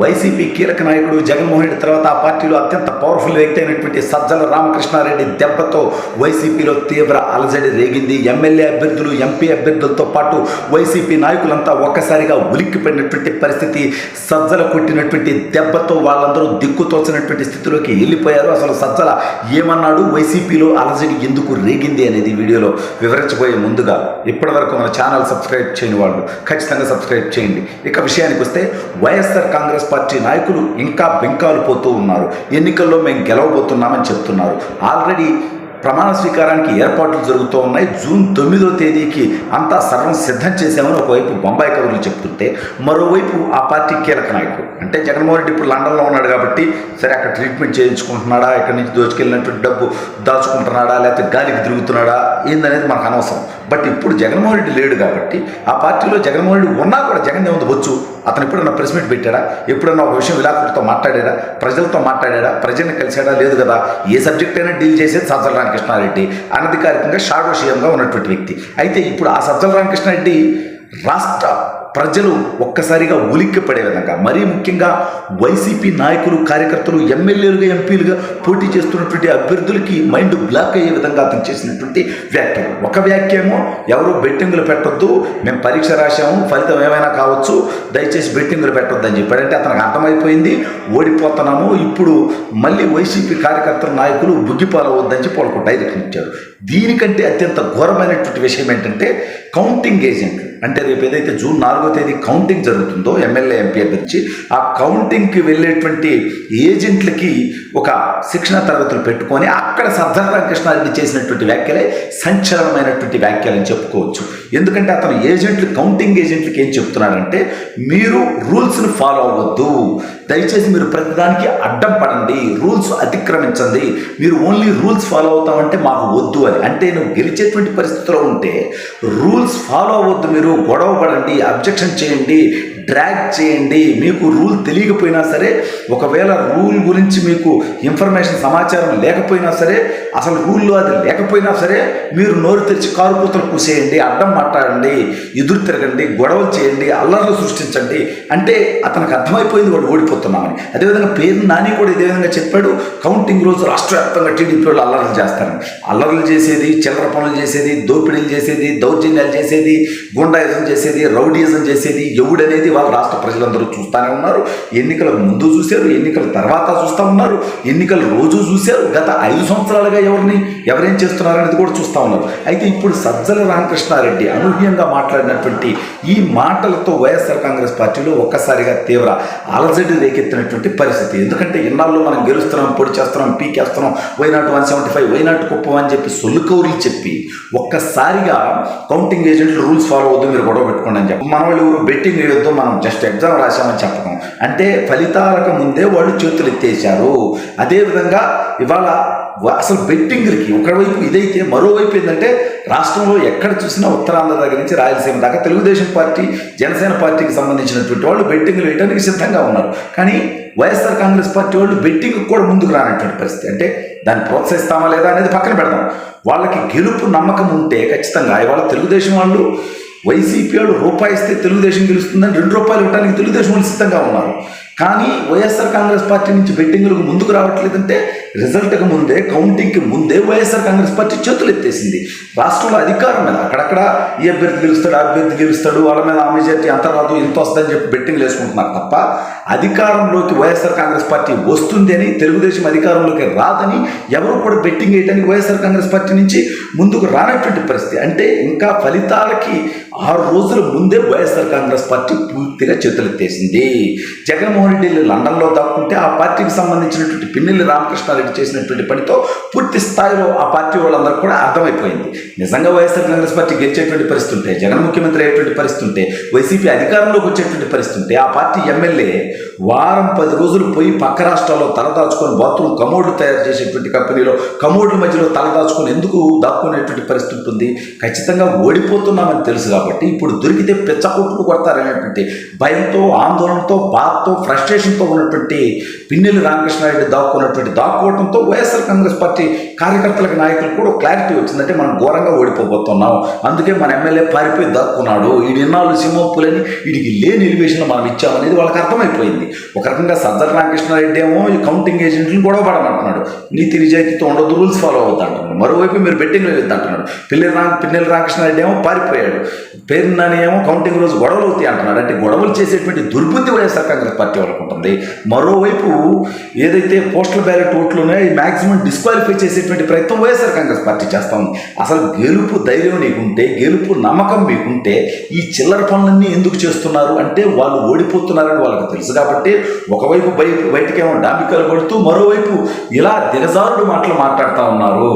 YCP కీలక నాయకుడు జగన్మోహన్ రెడ్డి తర్వాత ఆ పార్టీలో అత్యంత పవర్ఫుల్ వ్యక్తి అయినటువంటి సజ్జల రామకృష్ణారెడ్డి దెబ్బతో వైసీపీలో తీవ్ర అలజడి రేగింది. ఎమ్మెల్యే అభ్యర్థులు ఎంపీ అభ్యర్థులతో పాటు వైసీపీ నాయకులంతా ఒక్కసారిగా ఉలిక్కిపడినటువంటి పరిస్థితి సజ్జల కొట్టినటువంటి దెబ్బతో వాళ్ళందరూ దిక్కుతోచినటువంటి స్థితిలోకి వెళ్ళిపోయారు. అసలు సజ్జల ఏమన్నాడు? వైసీపీలో అలజడి ఎందుకు రేగింది అనేది వీడియోలో వివరించబోయే ముందుగా ఇప్పటివరకు మన ఛానల్ సబ్స్క్రైబ్ చేయని వాళ్ళు ఖచ్చితంగా సబ్స్క్రైబ్ చేయండి. ఇక విషయానికి వస్తే వైఎస్ఆర్ కాంగ్రెస్ పార్టీ నాయకులు ఇంకా బెంకాలు పోతూ ఉన్నారు. ఎన్నికల్లో మేము గెలవబోతున్నామని చెప్తున్నారు. ఆల్రెడీ ప్రమాణ స్వీకారానికి ఏర్పాట్లు జరుగుతూ ఉన్నాయి. జూన్ తొమ్మిదో తేదీకి అంతా సర్వం సిద్ధం చేశామని ఒకవైపు బొంబాయి కబుర్లు చెప్తుంటే మరోవైపు ఆ పార్టీ కీలక నాయకుడు. అంటే జగన్మోహన్ రెడ్డి ఇప్పుడు లండన్లో ఉన్నాడు కాబట్టి సరే అక్కడ ట్రీట్మెంట్ చేయించుకుంటున్నాడా? ఇక్కడి నుంచి దోచుకెళ్ళినటువంటి డబ్బు దాచుకుంటున్నాడా? లేకపోతే గాలికి తిరుగుతున్నాడా? ఏందనేది మనకు అనవసరం. బట్ ఇప్పుడు జగన్మోహన్ రెడ్డి లేడు కాబట్టి ఆ పార్టీలో జగన్మోహన్ రెడ్డి ఉన్నా కూడా జగన్ ఏముంది వచ్చు అతను ఎప్పుడన్నా ప్రెస్ మీట్ పెట్టాడా? ఎప్పుడన్నా ఒక విషయం విలాకులతో మాట్లాడాడా? ప్రజలతో మాట్లాడాడా? ప్రజల్ని కలిసాడా లేదు కదా. ఏ సబ్జెక్ట్ అయినా డీల్ చేసేది సజ్జల రామకృష్ణారెడ్డి. అనధికారికంగా షాడో సీఎంగా ఉన్నటువంటి వ్యక్తి. అయితే ఇప్పుడు ఆ సజ్జల రామకృష్ణారెడ్డి రాష్ట్ర ప్రజలు ఒక్కసారిగా ఉలిక్కి పడే విధంగా మరీ ముఖ్యంగా వైసీపీ నాయకులు కార్యకర్తలు ఎమ్మెల్యేలుగా ఎంపీలుగా పోటీ చేస్తున్నటువంటి అభ్యర్థులకి మైండ్ బ్లాక్ అయ్యే విధంగా అతను చేసినటువంటి వ్యాఖ్యలు. ఒక వ్యాఖ్యేమో ఎవరు బెట్టింగులు పెట్టొద్దు మేము పరీక్ష రాశాము ఫలితం ఏమైనా కావచ్చు దయచేసి బెట్టింగులు పెట్టొద్దు అని చెప్పాడు అంటే అతనికి అర్థమైపోయింది ఓడిపోతున్నాము ఇప్పుడు మళ్ళీ వైసీపీ కార్యకర్తల నాయకులు బుగ్గిపాలవద్దని చెప్పి వాళ్ళకు డైరెక్ట్ ఇచ్చారు. దీనికంటే అత్యంత ఘోరమైనటువంటి విషయం ఏంటంటే కౌంటింగ్ ఏజెంట్ అంటే రేపు ఏదైతే జూన్ నాలుగో తేదీ కౌంటింగ్ జరుగుతుందో ఎమ్మెల్యే ఎంపీ అభ్యర్థి ఆ కౌంటింగ్కి వెళ్ళేటువంటి ఏజెంట్లకి ఒక శిక్షణ తరగతులు పెట్టుకొని అక్కడ సజ్జల రామకృష్ణారెడ్డి చేసినటువంటి వ్యాఖ్యలే సంచలనమైనటువంటి వ్యాఖ్యలు అని చెప్పుకోవచ్చు. ఎందుకంటే అతను ఏజెంట్లు కౌంటింగ్ ఏజెంట్లకి ఏం చెప్తున్నాడంటే మీరు రూల్స్ని ఫాలో అవ్వద్దు. దయచేసి మీరు ప్రతిదానికి అడ్డం పడండి. రూల్స్ అతిక్రమించండి. మీరు ఓన్లీ రూల్స్ ఫాలో అవుతామంటే మాకు వద్దు అని. అంటే నువ్వు గెలిచేటువంటి పరిస్థితిలో ఉంటే రూల్ రూల్స్ ఫాలో అవ్వద్దు మీరు గొడవ పడండి అబ్జెక్షన్ చేయండి డ్రాగ్ చేయండి. మీకు రూల్ తెలియకపోయినా సరే ఒకవేళ రూల్ గురించి మీకు ఇన్ఫర్మేషన్ సమాచారం లేకపోయినా సరే అసలు రూల్లో అది లేకపోయినా సరే మీరు నోరు తెరిచి కారు కూతలు కూసేయండి అడ్డం మాట్లాడండి ఎదురు తిరగండి గొడవలు చేయండి అల్లర్లు సృష్టించండి. అంటే అతనికి అర్థమైపోయింది వాడు ఓడిపోతున్నామని. అదేవిధంగా పేరు నాని కూడా ఇదే విధంగా చెప్పాడు. కౌంటింగ్ రోజు రాష్ట్ర వ్యాప్తంగా టీడీపీ వాళ్ళు అల్లర్లు చేస్తారని అల్లర్లు చేసేది చిల్లర పనులు చేసేది దోపిడీలు చేసేది దౌర్జన్యాలు చేసేది గుండాయిజం చేసేది రౌడీయిజం చేసేది ఎవడనేది వాళ్ళ రాష్ట్ర ప్రజలందరూ చూస్తూనే ఉన్నారు. ఎన్నికల ముందు చూశారు ఎన్నికల తర్వాత చూస్తూ ఉన్నారు. ఎన్నికల రోజు చూశారు. గత ఐదు సంవత్సరాలుగా ఎవరిని ఎవరేం చేస్తున్నారనేది కూడా చూస్తూ ఉన్నారు. అయితే ఇప్పుడు సజ్జల రామకృష్ణారెడ్డి అనూహ్యంగా మాట్లాడినటువంటి ఈ మాటలతో వైఎస్ఆర్ కాంగ్రెస్ పార్టీలో ఒక్కసారిగా తీవ్ర అలజడి రేకెత్తినటువంటి పరిస్థితి. ఎందుకంటే ఇన్నాళ్ళు మనం గెలుస్తున్నాం పొడి చేస్తున్నాం పీకేస్తున్నాం why not one seventy five why not Kuppam అని చెప్పి సొల్లు కౌరులు చెప్పి ఒక్కసారిగా కౌంటింగ్ ఏజెంట్లు రూల్స్ ఫాలో అవుతూ మీరు గొడవ పెట్టుకోండి అని చెప్పి. మన వాళ్ళు ఎవరు బెట్టింగ్ వేయొద్దు మన జస్ట్ ఎగ్జామ్ రాశామని చెప్పడం అంటే ఫలితాలకు ముందే వాళ్ళు చేతులు ఎత్తేసారు అదేవిధంగా ఇవాళ అసలు బెట్టింగ్లకి ఒకవైపు ఇదైతే మరోవైపు ఏంటంటే రాష్ట్రంలో ఎక్కడ చూసినా ఉత్తరాంధ్ర దగ్గర నుంచి రాయలసీమ దాకా తెలుగుదేశం పార్టీ జనసేన పార్టీకి సంబంధించినటువంటి వాళ్ళు బెట్టింగ్లు వేయడానికి సిద్ధంగా ఉన్నారు. కానీ వైఎస్ఆర్ కాంగ్రెస్ పార్టీ వాళ్ళు బెట్టింగ్ కూడా ముందుకు రానటువంటి పరిస్థితి. అంటే దాన్ని ప్రోత్సహిస్తామా లేదా అనేది పక్కన పెడదాం. వాళ్ళకి గెలుపు నమ్మకం ఉంటే ఖచ్చితంగా ఇవాళ తెలుగుదేశం వాళ్ళు వైసీపీ వాళ్ళు రూపాయి ఇస్తే తెలుగుదేశం గెలుస్తుందని రెండు రూపాయలు ఇవ్వడానికి తెలుగుదేశం వాళ్ళు సిద్ధంగా ఉన్నారు. కానీ వైఎస్ఆర్ కాంగ్రెస్ పార్టీ నుంచి బెట్టింగులకు ముందుకు రావట్లేదంటే రిజల్ట్కి ముందే కౌంటింగ్కి ముందే వైఎస్ఆర్ కాంగ్రెస్ పార్టీ చేతులు ఎత్తేసింది. రాష్ట్రంలో అధికారం మీద అక్కడక్కడ ఈ అభ్యర్థి గెలుస్తాడు అభ్యర్థి గెలుస్తాడు వాళ్ళ మీద ఆ మెజార్టీ అంత రాదు ఇంత వస్తుందని చెప్పి బెట్టింగ్లు వేసుకుంటున్నారు తప్ప అధికారంలోకి వైఎస్ఆర్ కాంగ్రెస్ పార్టీ వస్తుంది అని తెలుగుదేశం అధికారంలోకి రాదని ఎవరు కూడా బెట్టింగ్ వేయడానికి వైఎస్ఆర్ కాంగ్రెస్ పార్టీ నుంచి ముందుకు రానటువంటి పరిస్థితి. అంటే ఇంకా ఫలితాలకి ఆరు రోజుల ముందే వైఎస్ఆర్ కాంగ్రెస్ పార్టీ పూర్తిగా చేతులెత్తేసింది. జగన్మోహన్ రెడ్డి లండన్లో దాక్కుంటే ఆ పార్టీకి సంబంధించినటువంటి పిన్నెల్లి రామకృష్ణారెడ్డి చేసినటువంటి పనితో పూర్తి స్థాయిలో ఆ పార్టీ వాళ్ళందరూ కూడా అర్థమైపోయింది. నిజంగా వైఎస్ఆర్ కాంగ్రెస్ పార్టీ గెలిచేటువంటి పరిస్థితి ఉంటే జగన్ ముఖ్యమంత్రి అయ్యేటువంటి పరిస్థితి ఉంటే వైసీపీ అధికారంలోకి వచ్చేటువంటి పరిస్థితి ఉంటే ఆ పార్టీ ఎమ్మెల్యే వారం పది రోజులు పోయి పక్క రాష్ట్రాల్లో తలదాచుకొని బాత్రూమ్ కమోడ్లు తయారు చేసేటువంటి కంపెనీలో కమోడ్ల మధ్యలో తలదాచుకొని ఎందుకు దాక్కునేటువంటి పరిస్థితి ఉంటుంది? ఖచ్చితంగా ఓడిపోతున్నామని తెలుసు కాబట్టి ఇప్పుడు దొరికితే పెచ్చకొట్లు కొడతారనేటువంటి భయంతో ఆందోళనతో బాధతో ఫ్రస్ట్రేషన్ ఫ్రస్ట్రేషన్తో ఉన్నటువంటి పిన్నెల్లి రామకృష్ణారెడ్డి దాక్కున్నటువంటి దాక్కోవడంతో వైఎస్ఆర్ కాంగ్రెస్ పార్టీ కార్యకర్తలకు నాయకులు కూడా క్లారిటీ వచ్చిందంటే మనం ఘోరంగా ఓడిపోబోతున్నాం. అందుకే మన ఎమ్మెల్యే పారిపోయి దాక్కున్నాడు. ఈ నిన్నాళ్ళు సింహపులని వీడికి లేని ఎలివేషన్లో మనం ఇచ్చామనేది వాళ్ళకి అర్థమైపోయింది. ఒక రకంగా సజ్జల రామకృష్ణారెడ్డి ఏమో ఈ కౌంటింగ్ ఏజెంట్లు గొడవ పడమంటున్నాడు. నీతి నిజాయితీతో ఉండదు రూల్స్ ఫాలో అవుతాడు మరోవైపు మీరు బెట్టింగ్ అంటున్నాడు. పిల్లెల రామ పిన్నెలు రామకృష్ణారెడ్డి ఏమో పారిపోయాడు. పేరు ఏమో కౌంటింగ్ రోజు గొడవలు అవుతాయి అంటున్నాడు. అంటే గొడవలు చేసేటువంటి దుర్బుద్ధి వైఎస్ఆర్ కాంగ్రెస్ పార్టీ వాళ్ళకు ఉంటుంది. మరోవైపు ఏదైతే పోస్టల్ బ్యాలెట్ ఓట్లు ఉన్నాయో ఈ మాక్సిమం డిస్క్వాలిఫై చేసేటువంటి ప్రయత్నం వైఎస్ఆర్ కాంగ్రెస్ పార్టీ చేస్తా ఉంది. అసలు గెలుపు ధైర్యం నీకుంటే గెలుపు నమ్మకం మీకుంటే ఈ చిల్లర పనులన్నీ ఎందుకు చేస్తున్నారు? అంటే వాళ్ళు ఓడిపోతున్నారని వాళ్ళకి తెలుసు కాబట్టి ఒకవైపు బయట బయటకేమో డాబికలు కొడుతూ మరోవైపు ఇలా దిగజారుడు మాటలు మాట్లాడుతూ ఉన్నారు.